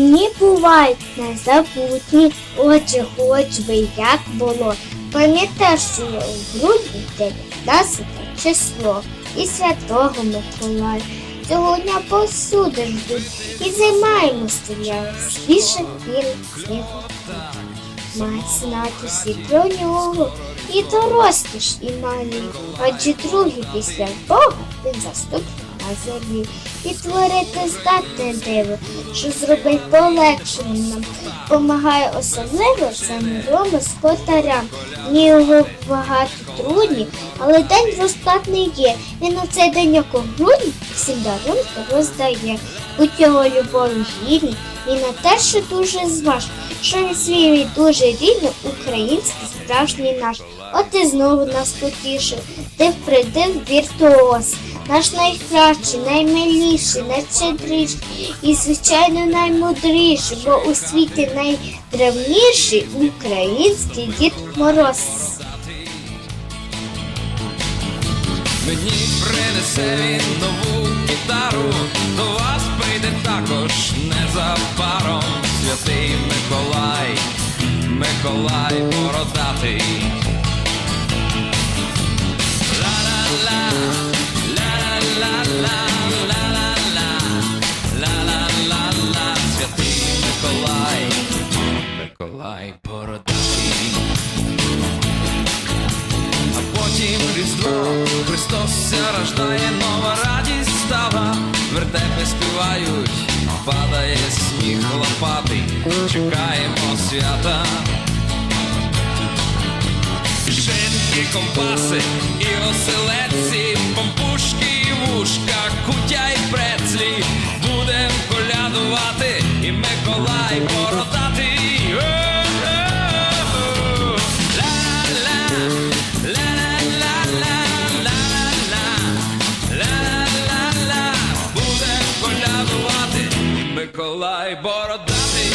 Дні бувають незабутні, отже, хоч би як було. Пам'ятаєш, що є у грудні 19 число і святого Миколая. Цього дня посуди ждуть і займаємо стріляли свіже білих снігу. Мають знати всі про нього, і то розкіш, і малі, адже другий після Бога він заступник на землі. І творити здатне диво, що зробить полегшення нам, помагає особливо самим господарям. Ні його багато трудні, але день розкладний є. Він у цей день як грудні всім дарунки роздає. Будь його любові гідні, і на те, що дуже зваж, що він свій дуже рідний, український справжній наш. От і знову нас потішив, ти придив віртуоз, наш найкращий, наймиліший, найщедріший і, звичайно, наймудріший, бо у світі найдревніший український Дід Мороз. Мені принесе він нову гітару, до вас прийде також незабаром святий Миколай, Миколай бородатий. Миколай бородатий. А потім Різдво, Христос рождає, нова радість стала, вертепи співають, падає сніг лопатий, чекаємо свята. Шинки, компаси і оселедці, помпушки і вушка, кутя й прецлі, будем колядувати, і Миколай бородатий. Миколай бородатий.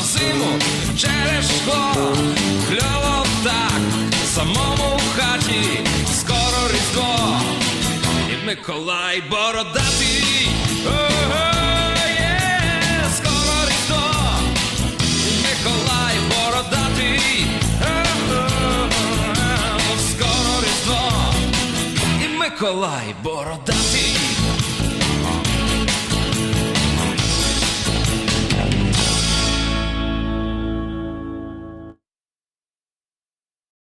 На зиму через шкло, кльово так, самому в хаті, скоро різдво, і Миколай бородатий. Є, скоро різдво, Миколай бородатий. Скоро різдво, і Миколай бородатий.